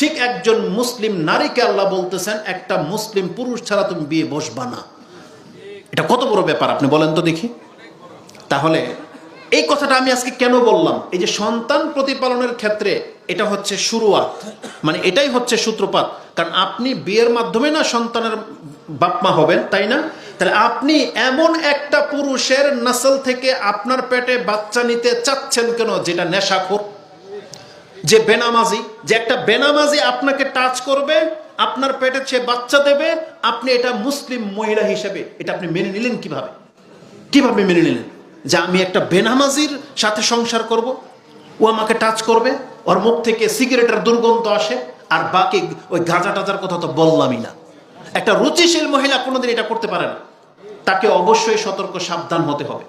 ঠিক একজন মুসলিম নারীকে আল্লাহ বলতেছেন, একটা মুসলিম পুরুষ ছাড়া তুমি বিয়ে বসবা না। এটা কত বড় ব্যাপার, আপনি বলেন তো দেখি। তাহলে এই কথাটা আমি আজকে কেন বললাম? এই যে সন্তান প্রতিপালনের ক্ষেত্রে এটা হচ্ছে শুরুয়াত মানে এটাই হচ্ছে সূত্রপাত। কারণ আপনি বিয়ের মাধ্যমে না সন্তানের বাপমা হবেন, তাই না? তাহলে আপনি এমন একটা পুরুষের নাসল থেকে আপনার পেটে বাচ্চা নিতে চাচ্ছেন কেন, যেটা নেশাখোর? যে বেনামাজি, যে একটা বেনামাজি আপনাকে টাচ করবে, আপনার পেটে সে বাচ্চা দেবে, আপনি এটা মুসলিম মহিলা হিসেবে এটা আপনি মেনে নিলেন কীভাবে? কীভাবে মেনে নিলেন? যে আমি একটা বেনামাজির সাথে সংসার করব, ও আমাকে টাচ করবে, ওর মুখ থেকে সিগারেটের দুর্গন্ধ আসে, আর বাকি ওই গাঁজা টাজার কথা তো বললামই না। একটা রুচিশীল মহিলা কোনোদিন এটা করতে পারে না। তাকে অবশ্যই সতর্ক, সাবধান হতে হবে।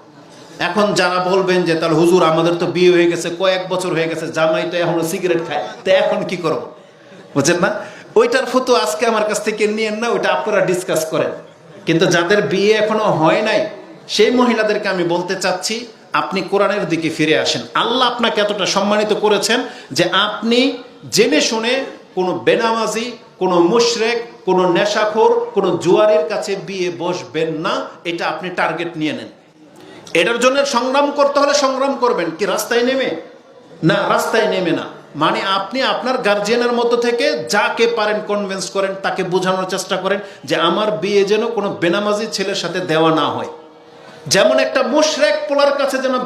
এখন যারা বলবেন যে, তাহলে হুজুর, আমাদের তো বিয়ে হয়ে গেছে, কয়েক বছর হয়ে গেছে, জামাই তো এখনও সিগারেট খায়। তো এখন কি করব? বুঝছেন না? ওইটার ফটো আজকে আমার কাছ থেকে নিয়েন না, ওইটা আপনারা ডিসকাস করেন। কিন্তু যাদের বিয়ে এখনও হয় নাই, সেই মহিলাদেরকে আমি বলতে চাচ্ছি, আপনি কোরআনের দিকে ফিরে আসেন। আল্লাহ আপনাকে এতটা সম্মানিত করেছেন যে, আপনি জেনে শুনে কোনো বেনামাজি, কোনো মুশরেক, কোনো নেশাখোর, কোনো জুয়ারের কাছে বিয়ে বসবেন না, এটা আপনি টার্গেট নিয়ে নেন। এটার জন্য সংগ্রাম করতে হলে সংগ্রাম করবেন। কি, রাস্তায় নেমে? না, রাস্তায় নেমে না। মানে আপনি আপনার গার্জিয়ানের মধ্য থেকে যাকে পারেন কনভিন্স করেন, তাকে বোঝানোর চেষ্টা করেন যে আমার বিয়ে যেন কোনো বেনামাজি ছেলের সাথে দেওয়া না হয়। যেমন একটা মুশরেক পোলার কাছে যেন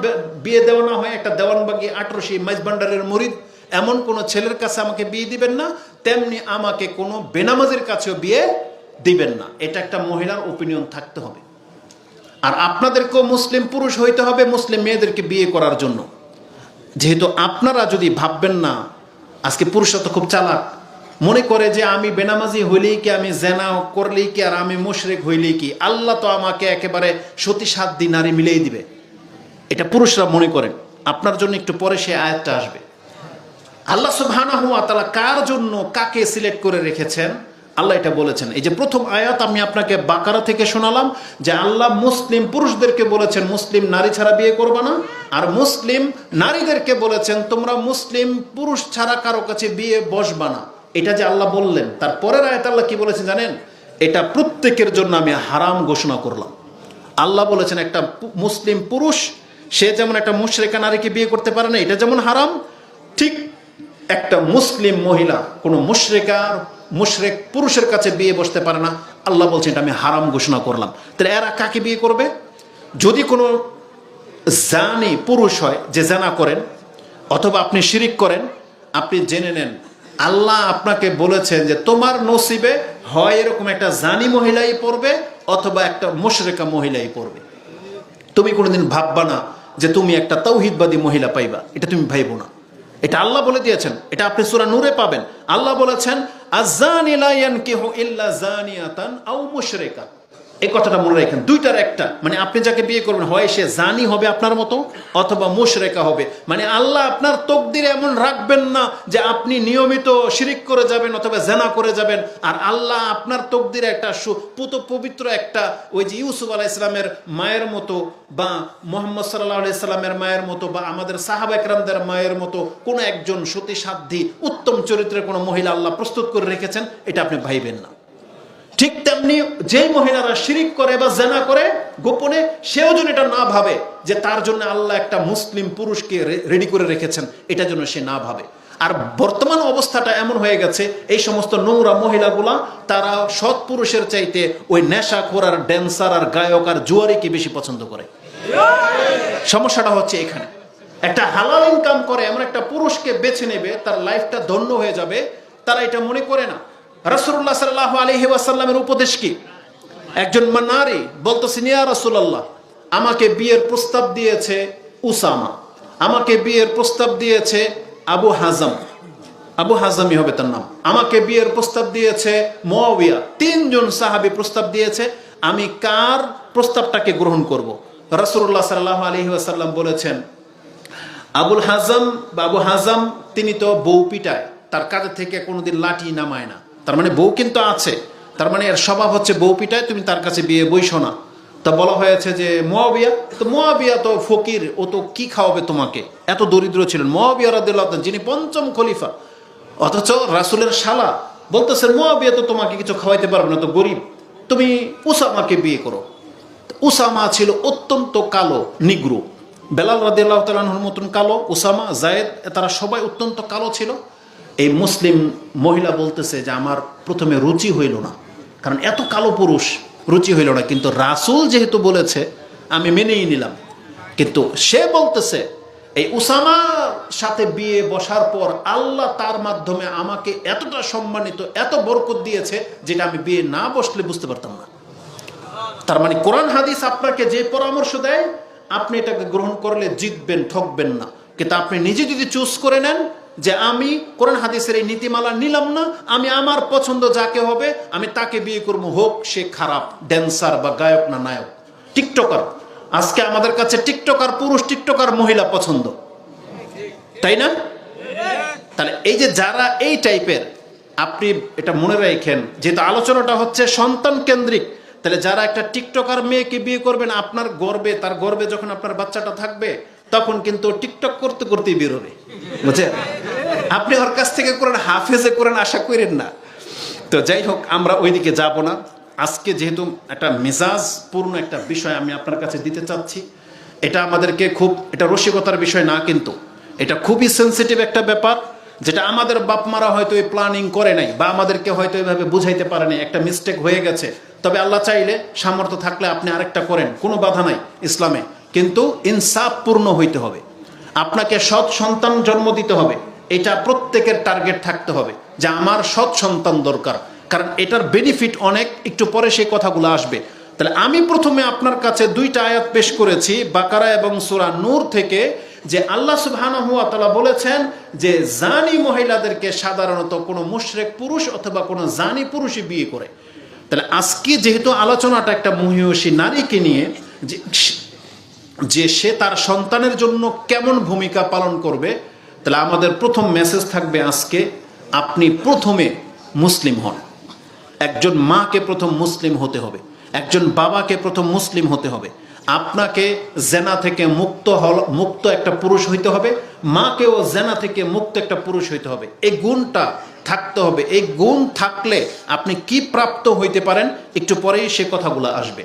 বিয়ে দেওয়া না হয়, একটা দেওয়ানবাগি আটরশি মাইজবান্ডারের মরিদ, এমন কোনো ছেলের কাছে আমাকে বিয়ে দিবেন না, তেমনি আমাকে কোনো বেনামাজির কাছেও বিয়ে দিবেন না। এটা একটা মহিলার ওপিনিয়ন থাকতে হবে। আর আপনাদেরকেও মুসলিম পুরুষ হইতে হবে, মুসলিম মেয়েদেরকে বিয়ে করার জন্য। যেহেতু আপনারা যদি ভাববেন না, আজকে পুরুষরা তো খুব চালাক, মনে করে যে আমি বেনামাজি হইলেই কি, আমি জেনা করলেই কি, আর আমি মুশরেক হইলেই কি, আল্লাহ তো আমাকে একেবারে সতী সাত দিন নারী মিলেই দিবে। এটা পুরুষরা মনে করেন। আপনার জন্য একটু পরে সে আয়াতটা আসবে। আল্লাহ সুবহানাহু ওয়া তাআলা কার জন্য কাকে সিলেক্ট করে রেখেছেন? আল্লাহ এটা বলেছেন। এই যে প্রথম আয়াত আমি আপনাকে বাকারা থেকে শোনালাম যে আল্লাহ মুসলিম পুরুষদেরকে বলেছেন, মুসলিম নারী ছাড়া বিয়ে করবে না। আর মুসলিম নারীদেরকে বলেছেন, তোমরা মুসলিম পুরুষ ছাড়া কারও কাছে বিয়ে বসবা না। এটা যে আল্লাহ বললেন, তার পরের আয়াত আল্লাহ কি বলেছেন জানেন? এটা প্রত্যেকের জন্য আমি হারাম ঘোষণা করলাম। আল্লাহ বলেছেন, একটা মুসলিম পুরুষ, সে যেমন একটা মুশরেকা নারীকে বিয়ে করতে পারে না, এটা যেমন হারাম, ঠিক একটা মুসলিম মহিলা, কোনো মুশরেকার মুশরেক পুরুষের কাছে বিয়ে বসতে পারে না। আল্লাহ বলছেন এটা আমি হারাম ঘোষণা করলাম। তাহলে এরা কাকে বিয়ে করবে? যদি কোনো জানি পুরুষ হয় যে জানা করেন, অথবা আপনি শিরিক করেন, আপনি জেনে নেন, আল্লাহ আপনাকে বলেছেন যে তোমার নসিবে হয় এরকম একটা জানি মহিলাই পড়বে, অথবা একটা মুশরেকা মহিলাই পড়বে। তুমি কোনোদিন ভাববা না যে তুমি একটা তৌহিদবাদী মহিলা পাইবা। এটা তুমি ভাইবো না। এটা আল্লাহ বলে দিয়েছেন, এটা আপনি সুরা নূরে পাবেন। আল্লাহ বলেছেন আজানিলায়ান লা ইয়ানকিহু ইল্লা জানিয়াতান আও মুশরিকা এই কথাটা মনে রাখেন, দুইটার একটা। মানে আপনি যাকে বিয়ে করবেন, হয় সে জানি হবে আপনার মতো, অথবা মুশরেকা হবে। মানে আল্লাহ আপনার তকদিরে এমন রাখবেন না যে আপনি নিয়মিত শিরিক করে যাবেন অথবা জেনা করে যাবেন। আর আল্লাহ আপনার তকদিরে একটা সু- পুত পবিত্র একটা ওই যে ইউসুফ আলাহ ইসলামের মায়ের মতো, বা মোহাম্মদ সাল্লাহ ইসলামের মায়ের মতো, বা আমাদের সাহাবা একরামদের মায়ের মতো কোনো একজন সতী সাধ্যী উত্তম চরিত্রের কোনো মহিলা আল্লাহ প্রস্তুত করে রেখেছেন, এটা আপনি ভাইবেন না। ঠিক তেমনি যেই মহিলারা শিরিক করে বা জেনা করে, গোপনে সেও যেন এটা না ভাবে যে তার জন্য আল্লাহ একটা মুসলিম পুরুষকে রেডি করে রেখেছেন, এটা যেন সে না ভাবে। আর বর্তমান অবস্থাটা এমন হয়ে গেছে, এই সমস্ত নোংরা মহিলাগুলা, তারা সৎ পুরুষের চাইতে ওই নেশা আর ড্যান্সার আর গায়ক আর জুয়ারিকে বেশি পছন্দ করে। সমস্যাটা হচ্ছে এখানে। একটা হালাল ইনকাম করে, এমন একটা পুরুষকে বেছে নেবে, তার লাইফটা ধন্য হয়ে যাবে, তারা এটা মনে করে না। রাসূলুল্লাহ সাল্লাল্লাহু আলাইহি ওয়াসাল্লামের উপদেশ কি? একজন নারী বলতেছেন ইয়া রাসূলুল্লাহ, আমাকে বিয়ের প্রস্তাব দিয়েছে উসামা। আমাকে বিয়ের প্রস্তাব দিয়েছে আবু হাজাম। আবু হাজামি হবে তার নাম। আমাকে বিয়ের প্রস্তাব দিয়েছে মুয়াবিয়া তিনজন সাহাবী প্রস্তাব দিয়েছে, আমি কার প্রস্তাবটাকে গ্রহণ করব? রাসূলুল্লাহ সাল্লাল্লাহু আলাইহি ওয়াসাল্লাম বলেছেন, আবুল হাজাম বা আবু হাজাম, তিনি তো বউ পিটায়, তার কাঁধে থেকে কোনোদিন লাঠি নামায় না। তার মানে বউ কিন্তু আছে। তার মানে এর স্বভাব হচ্ছে বউ পিটায়, তুমি তার কাছে বিয়ে বইসো না। তা বলা হয়েছে যে মোয়াবিয়া, তো মোয়াবিয়া তো ফকির, ও তো কি খাওয়াবে তোমাকে? এত দরিদ্র ছিলেন। মোয়াবিয়া রাদিল্লাহ যিনি পঞ্চম খলিফা। অথচ রাসুলের শালা বলতেছেন মোয়াবিয়া তো তোমাকে কিছু খাওয়াইতে পারবে না, তো গরিব। তুমি উসামাকে বিয়ে করো। উসামা ছিল অত্যন্ত কালো, নিগ্রু। বেলাল তাআলার মতন কালো, উসামা, জায়েদ, তারা সবাই অত্যন্ত কালো ছিল। এই মুসলিম মহিলা বলতেছে যে আমার প্রথমে রুচি হইল না। কারণ এত কালো পুরুষ রুচি হইল না। কিন্তু রাসূল যেহেতু বলেছে, আমি মেনেই নিলাম। কিন্তু সে বলতেছে, এই উসামার সাথে বিয়ে বসার পর আল্লাহ তার মাধ্যমে আমাকে এতটা সম্মানিত, এত বরকত দিয়েছে, যেটা আমি বিয়ে না বসলে বুঝতে পারতাম না। তার মানে কোরআন হাদিস আপনাকে যে পরামর্শ দেয়, আপনি এটাকে গ্রহণ করলে জিতবেন, ঠকবেন না। কিন্তু আপনি নিজে যদি চুজ করে নেন যে আমি কোরআন হাদিসের এই নীতিমালা নিলাম না, আমি আমার পছন্দ যাকে হবে, আমি তাকে বিয়ে করব। হোক সে খারাপ ড্যান্সার বা গায়ক না নায়ক, টিকটকার। আজকে আমাদের কাছে টিকটকার পুরুষ, টিকটকার মহিলা পছন্দ। তাই না? তাহলে এই যে যারা এই টাইপের, আপনি এটা মনে রাখেন, যেহেতু আলোচনাটা হচ্ছে সন্তান কেন্দ্রিক, তাহলে যারা একটা টিকটকার মেয়েকে বিয়ে করবেন, আপনার গর্বে, তার গর্বে যখন আপনার বাচ্চাটা থাকবে তখন কিন্তু টিকটক করতে করতেই বেরোবে বুঝছেন? আপনি ওর কাছ থেকে করেন হাফেজে করেন আশা করেন না। তো যাই হোক, আমরা ওইদিকে যাব না। আজকে যেহেতু একটা মেজাজপূর্ণ একটা বিষয় আমি আপনার কাছে দিতে চাচ্ছি, এটা আমাদেরকে খুব, এটা রসিকতার বিষয় না কিন্তু, এটা খুবই সেন্সিটিভ একটা ব্যাপার, যেটা আমাদের বাপ মারা হয়তো এই প্ল্যানিং করে নাই, বা আমাদেরকে হয়তো এভাবে বুঝাইতে পারে নাই, একটা মিস্টেক হয়ে গেছে। তবে আল্লাহ চাইলে সামর্থ্য থাকলে আপনি আরেকটা করেন, কোনো বাধা নাই ইসলামে। কিন্তু ইনসাফপূর্ণ হইতে হবে। আপনাকে সৎ সন্তান জন্ম দিতে হবে। এটা প্রত্যেকের টার্গেট থাকতে হবে যে আমার সৎ সন্তান দরকার। কারণ এটার বেনিফিট অনেক, একটু পরে সেই কথাগুলো আসবে। তাহলে আমি প্রথমে আপনার কাছে দুইটা আয়াত পেশ করেছি, বাকারা এবং সুরা নূর থেকে, যে আল্লাহ সুবহানাহু ওয়া তাআলা বলেছেন যে জানি মহিলাদেরকে সাধারণত কোনো মুশরেক পুরুষ অথবা কোনো জানি পুরুষই বিয়ে করে। তাহলে আজকে যেহেতু আলোচনাটা একটা মহিষী নারীকে নিয়ে, যে যে সে তার সন্তানের জন্য কেমন ভূমিকা পালন করবে, তাহলে আমাদের প্রথম মেসেজ থাকবে আজকে, আপনি প্রথমে মুসলিম হন। একজন মাকে প্রথম মুসলিম হতে হবে। একজন বাবাকে প্রথম মুসলিম হতে হবে। আপনাকে জেনা থেকে মুক্ত হল, মুক্ত একটা পুরুষ হইতে হবে। মাকেও জেনা থেকে মুক্ত একটা পুরুষ হইতে হবে। এই গুণটা থাকতে হবে। এই গুণ থাকলে আপনি কি প্রাপ্ত হইতে পারেন, একটু পরেই সে কথাগুলো আসবে।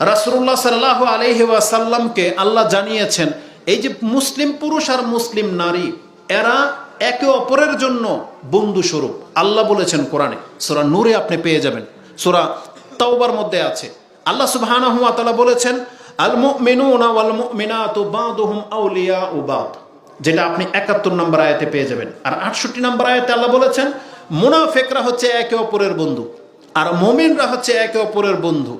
রাসুল্লাহ সাল্লাহ আলহি ওয়াসাল্লামকে আল্লাহ জানিয়েছেন, এই যে মুসলিম পুরুষ আর মুসলিম নারী, এরা একে অপরের জন্য বন্ধু স্বরূপ। আল্লাহ বলেছেন কোরআনে, সোরা নূরে আপনি পেয়ে যাবেন। সোরা তাওবার মধ্যে আছে। আল্লাহ সুবহানাহু ওয়া তাআলা বলেছেন যেটা আপনি একাত্তর নম্বর আয়াতে পেয়ে যাবেন। আর আটষট্টি নম্বর আয়াতে আল্লাহ বলেছেন, মুনাফেকরা হচ্ছে একে অপরের বন্ধু, আর মমিনরা হচ্ছে একে অপরের বন্ধু।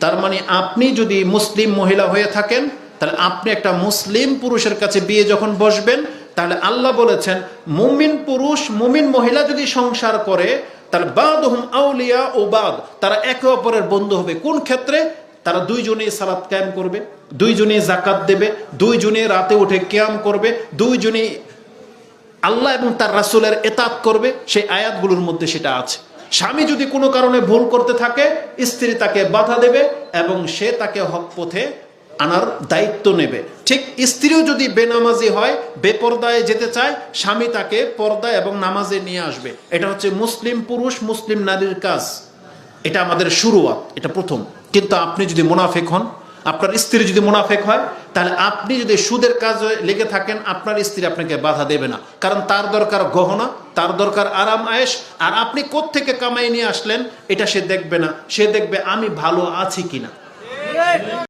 তার মানে আপনি যদি মুসলিম মহিলা হয়ে থাকেন, তাহলে আপনি একটা মুসলিম পুরুষের কাছে বিয়ে যখন বসবেন, তাহলে আল্লাহ বলেছেন, মুমিন পুরুষ, মুমিন মহিলা যদি সংসার করে, তাহলে বাদ হুম আউলিয়া ও বাদ, তারা একে অপরের বন্ধু হবে। কোন ক্ষেত্রে? তারা দুইজনেই সালাত ক্যাম করবে দুইজনেই জাকাত দেবে, দুইজনে রাতে উঠে ক্যাম করবে দুইজনেই আল্লাহ এবং তার রাসুলের এতাত করবে, সেই আয়াতগুলোর মধ্যে সেটা আছে। স্বামী যদি কোনো কারণে ভুল করতে থাকে, স্ত্রী তাকে বাধা দেবে এবং সে তাকে হক পথে আনার দায়িত্ব নেবে। ঠিক স্ত্রীও যদি বেনামাজি হয়, বেপর্দায় যেতে চায়, স্বামী তাকে পর্দায় এবং নামাজে নিয়ে আসবে। এটা হচ্ছে মুসলিম পুরুষ, মুসলিম নারীর কাজ। এটা আমাদের শুরুয়াত, এটা প্রথম। কিন্তু আপনি যদি মুনাফেক হন আপনার স্ত্রী যদি মুনাফেক হয়, তাহলে আপনি যদি সুদের কাজে লেগে থাকেন, আপনার স্ত্রী আপনাকে বাধা দেবে না। কারণ তার দরকার গহনা, তার দরকার আরাম আয়েস আর আপনি থেকে কামাই নিয়ে আসলেন, এটা সে দেখবে না। সে দেখবে, আমি ভালো আছি কিনা?